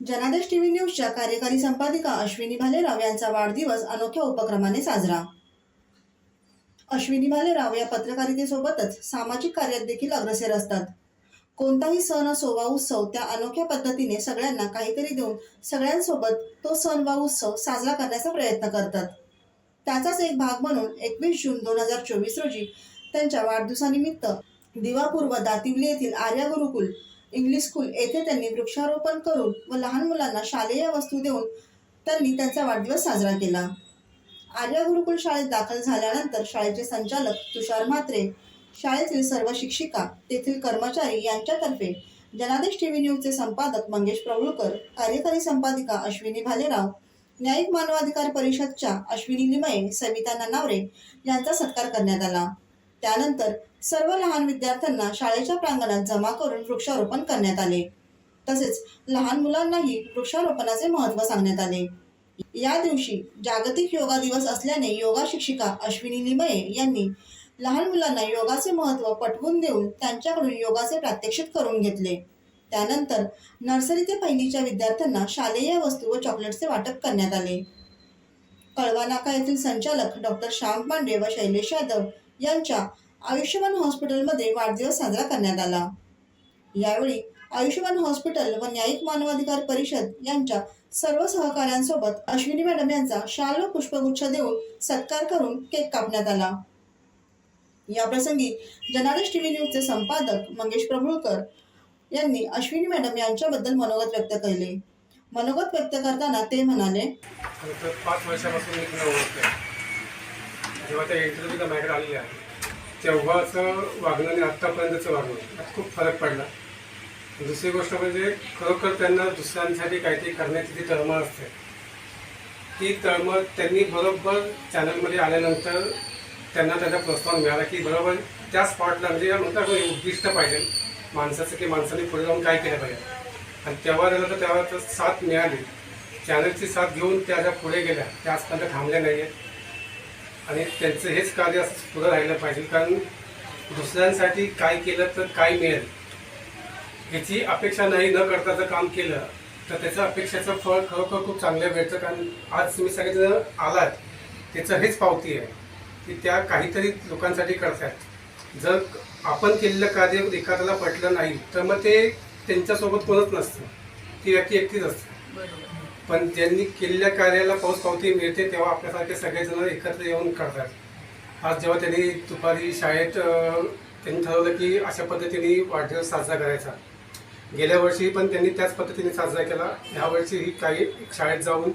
जनादेश टीव्ही न्यूजच्या कार्यकारी संपादिका अश्विनी भालेराव यांचा वाढदिवस अनोख्या उपक्रमाने साजरा. अश्विनी भालेराव या पत्रकारितेसोबतच सामाजिक कार्यात देखील अग्रसर असतात. कोणताही सण असो वा उत्सव त्या अनोख्या पद्धतीने सगळ्यांना काहीतरी देऊन सगळ्यांसोबत तो सण वा उत्सव साजरा करण्याचा प्रयत्न करतात. त्याचाच एक भाग म्हणून एकवीस जून दोन हजार चोवीस रोजी त्यांच्या वाढदिवसानिमित्त दिवापूर्व दातिवली येथील आर्या गुरुकुल इंग्लिश स्कूल येथे त्यांनी वृक्षारोपण करून व लहान मुलांना शालेय वस्तू देऊन त्यांनी त्यांचा वाढदिवस साजरा केला. आर्या गुरुकुल शाळेत दाखल झाल्यानंतर शाळेचे संचालक तुषार म्हात्रे शाळेतील सर्व शिक्षिका तेथील कर्मचारी यांच्यातर्फे जनादेश टीव्ही न्यूजचे संपादक मंगेश प्रभुळकर कार्यकारी संपादिका अश्विनी भालेराव न्यायिक मानवाधिकार परिषदच्या अश्विनी लिमये सविता ननावरे यांचा सत्कार करण्यात आला. त्यानंतर सर्व लहान विद्यार्थ्यांना शाळेच्या प्रांगणात जमा करून वृक्षारोपण करण्यात आले. तसेच लहान मुलांनाही वृक्षारोपणाचे महत्त्व सांगण्यात आले. या दिवशी जागतिक योगा दिवस असल्याने योगा शिक्षिका अश्विनी लिमये यांनी लहान मुलांना योगाचे महत्त्व पटवून देऊन त्यांच्याकडून योगाचे प्रात्यक्षिक करून घेतले. त्यानंतर नर्सरी ते पहिलीच्या विद्यार्थ्यांना शालेय वस्तू व चॉकलेटचे वाटप करण्यात आले. कळवा नाका येथील संचालक डॉक्टर श्याम पांडे व शैलेश यादव यांच्या आयुष्यमान हॉस्पिटलमध्ये वाढदिवस साजरा करण्यात आला. यावेळी आयुष्यमान हॉस्पिटल व न्यायिक मानवाधिकार परिषद यांच्या सर्व सहकाऱ्यांसोबत अश्विनी मॅडम यांचा शाल पुष्पगुच्छ देऊन सत्कार करून केक कापण्यात आला. याप्रसंगी जनादेश टीव्ही न्यूजचे संपादक मंगेश प्रभुळकर यांनी अश्विनी मॅडम यांच्याबद्दल मनोगत व्यक्त केले. मनोगत व्यक्त करताना ते म्हणाले पाच वर्षापासून जेव्हा त्या इंटरव्ह्यूला माझ्याकडे आलेल्या तेव्हाचं वागणं आणि आत्तापर्यंतचं वागणं यात खूप फरक पडला. दुसरी गोष्ट म्हणजे खरोखर त्यांना दुसऱ्यांसाठी काहीतरी करण्याची जी तळमळ असते ती तळमळ त्यांनी बरोबर चॅनलमध्ये आल्यानंतर त्यांना त्याचा प्रोत्साहन मिळाला की बरोबर त्या स्पॉटला म्हणजे म्हणतात उद्दिष्ट पाहिजे. माणसाचं की माणसाने पुढे जाऊन काय केलं पाहिजे. आणि तेव्हा झालं तर तेव्हा तर साथ मिळाली. चॅनलची साथ घेऊन त्या ज्या पुढे गेल्या त्या आजपर्यंत थांबल्या नाही आहेत आणि त्यांचं हेच कार्य असं पुढं राहिलं पाहिजे. कारण दुसऱ्यांसाठी काय केलं तर काय मिळेल? याची अपेक्षा नाही न करता जर काम केलं तर त्याचं अपेक्षाचं फळ खरोखर खूप चांगलं भेटतं कारण आज तुम्ही सगळेजण आलात त्याचं हेच पावती आहे की त्या काहीतरी लोकांसाठी करतात जर आपण केलेलं कार्य एखाद्याला पटलं नाही तर मग ते त्यांच्यासोबत कोणच नसतं. ती व्यक्ती एकटीच असते. पण ज्यांनी केलेल्या कार्याला पाऊस पावती मिळते तेव्हा आपल्यासारखे सगळेजण एकत्र येऊन करतात. आज जेव्हा त्यांनी दुपारी शाळेत त्यांनी ठरवलं की अशा पद्धतीने वाढदिवस साजरा करायचा. गेल्या वर्षी पण त्यांनी त्याच पद्धतीने साजरा केला. ह्या काही शाळेत जाऊन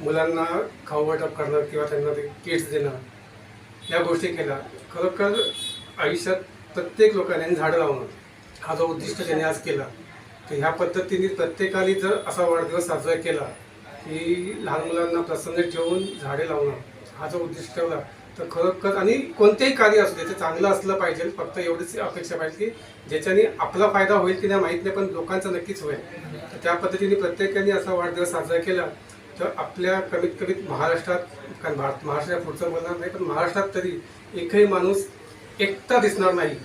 मुलांना खाऊ वाटप करणं किंवा त्यांना ते किट्स देणं या गोष्टी केल्या. खरोखर आयुष्यात प्रत्येक लोकांनी झाडं लावणं हा जो उद्दिष्ट त्यांनी आज केला तर ह्या पद्धतीने प्रत्येकाने जर असा वाढदिवस साजरा केला की लहान मुलांना प्रसन्न ठेवून झाडे लावणं हा जो उद्दिष्ट ठेवला तर खरोखर आणि कोणतेही कार्य असू दे ते चांगलं असलं पाहिजे फक्त एवढीच अपेक्षा पाहिजे की ज्याच्याने आपला फायदा होईल की नाही माहीत नाही पण लोकांचा नक्कीच होईल. तर त्या पद्धतीने प्रत्येकाने असा वाढदिवस साजरा केला तर आपल्या कमीत कमीत महाराष्ट्रात कारण भारत महाराष्ट्रात पुढचं बोलणार नाही पण महाराष्ट्रात तरी एकही माणूस एकटा दिसणार नाही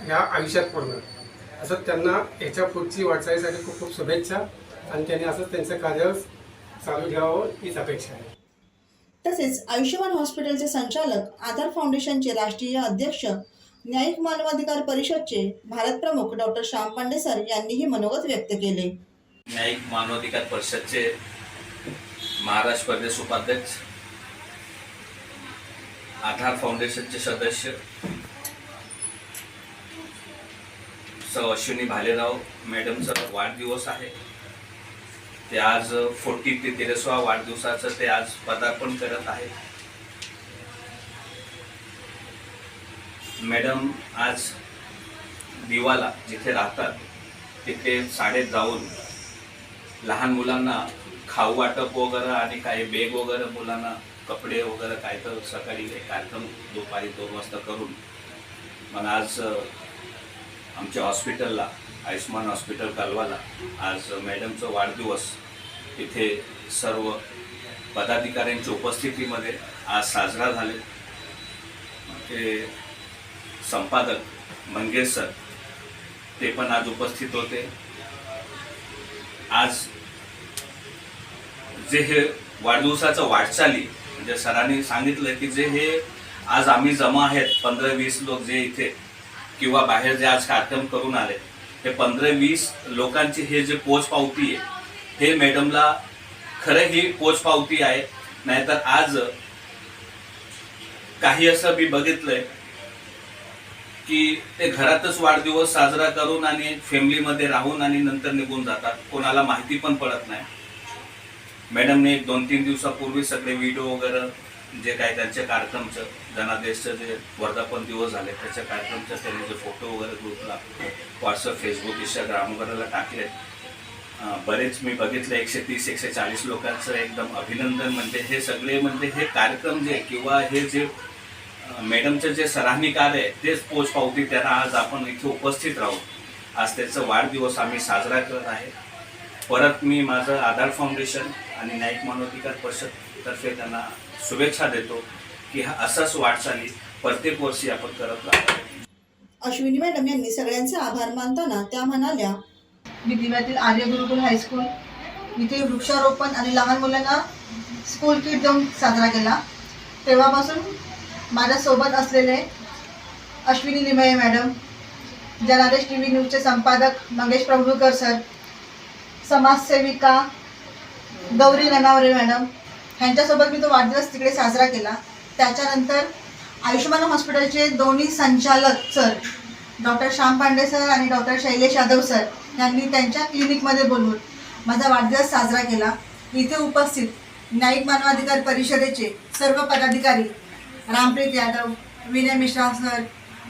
ह्या आयुष्यात पूर्ण असं त्यांना याच्या पुढची वाटचालीसाठी खूप खूप शुभेच्छा आणि त्यांनी असंच त्यांचं कार्य चालू ठेवावं हीच अपेक्षा आहे. तसेच आयुष्यमान हॉस्पिटलचे संचालक आधार फाउंडेशनचे राष्ट्रीय अध्यक्ष न्यायिक मानवाधिकार परिषदचे भारत प्रमुख डॉक्टर श्याम पांडे सर यांनीही मनोगत व्यक्त केले. न्यायिक मानवाधिकार परिषदचे महाराष्ट्र प्रदेश उपाध्यक्ष आधार फाउंडेशनचे सदस्य सौ अश्विनी भालेराव मॅडमचा वाढदिवस आहे. ते आज फोर्टी ते तेरसवा वाढदिवसाचं ते आज पदार्पण करत आहे. मॅडम आज दिवाला जिथे राहतात तिथे शाळेत जाऊन लहान मुलांना खाऊ वाटप वगैरे आणि काही बेग वगैरे मुलांना कपडे वगैरे काय तर सकाळी एक कार्यक्रम दुपारी दोन वाजता करून मग आज आमच्या हॉस्पिटलला आयुष्मान हॉस्पिटल कालवाला. आज मॅडमचा वाढदिवस. इथे सर्व पदाधिकाऱ्यांच्या उपस्थितीमध्ये आज साजरा झाले. ते संपादक मंगेश सर ते पण आज उपस्थित होते. आज जे हे वाढदिवसाचं वाटचाली म्हणजे सरांनी सांगितलं की जे हे आज आम्ही जमा आहेत पंधरा वीस लोक जे इथे किंवा बाहेर जे आज कार्यक्रम करून आले हे पंधरा वीस लोकांची हे जे पोच पावती आहे हे मॅडमला खरं ही पोच पावती आहे. नाहीतर आज काही असं मी बघितलंय की ते घरातच वाढदिवस साजरा करून आणि फॅमिलीमध्ये राहून आणि नंतर निघून जातात. कोणाला माहिती पण पडत नाही. मॅडमने एक दोन तीन दिवसापूर्वी सगळे व्हिडिओ वगैरे जे काय त्यांच्या कार्यक्रमचं धनादेशचं जे वर्धापन दिवस झाले त्याच्या कार्यक्रमचं त्यांनी जे फोटो वगैरे ग्रुपला व्हॉट्सअप फेसबुक इंस्टाग्राम वगैरेला टाकले. बरेच मी बघितलं एकशे तीस एकशे चाळीस लोकांचं एकदम अभिनंदन म्हणजे हे सगळे म्हणजे हे कार्यक्रम जे किंवा हे जे मॅडमचं जे सराहनी कार्य आहे तेच पोच पावती त्यांना आज आपण इथे उपस्थित राहू. आज त्याचा वाढदिवस आम्ही साजरा करत आहे. परत मी माझं आधार फाउंडेशन आणि नाईक मानवाधिकार परिषदतर्फे त्यांना शुभेच्छा देतो की हा असाच वाटचाली प्रत्येक वर्षी आपण करत राहतो अश्विनी मॅडम यांनी सगळ्यांचे आभार मानताना त्या म्हणाल्या मी दिव्यातील आर्य गुरुकुल हायस्कूल इथे वृक्षारोपण आणि लहान मुलांना स्कूल किट देऊन साजरा केला. तेव्हापासून माझ्यासोबत असलेले Ashwini Nimaye madam Janadesh T V न्यूजचे संपादक मंगेश प्रभुकर सर समाजसेविका गौरी ननावरे मॅडम ह्यांच्यासोबत मी तो वाढदिवस तिकडे साजरा केला. त्याच्यानंतर आयुष्यमान हॉस्पिटलचे दोन्ही संचालक sir doctor Shyam Pande sir आणि डॉक्टर शैलेश यादव सर यांनी त्यांच्या क्लिनिकमध्ये बोलवून माझा वाढदिवस साजरा केला. इथे उपस्थित न्यायिक मानवाधिकार परिषदेचे सर्व पदाधिकारी रामप्रीत यादव विनय मिश्रा सर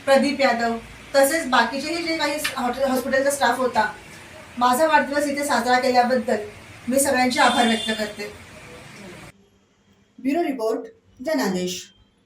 प्रदीप यादव तसेच बाकीचेही जे काही हॉटे- हॉस्पिटलचा स्टाफ होता माझा वाढदिवस इथे साजरा केल्याबद्दल मी सगळ्यांचे आभार व्यक्त करते. ब्युरो रिपोर्ट जनादेश.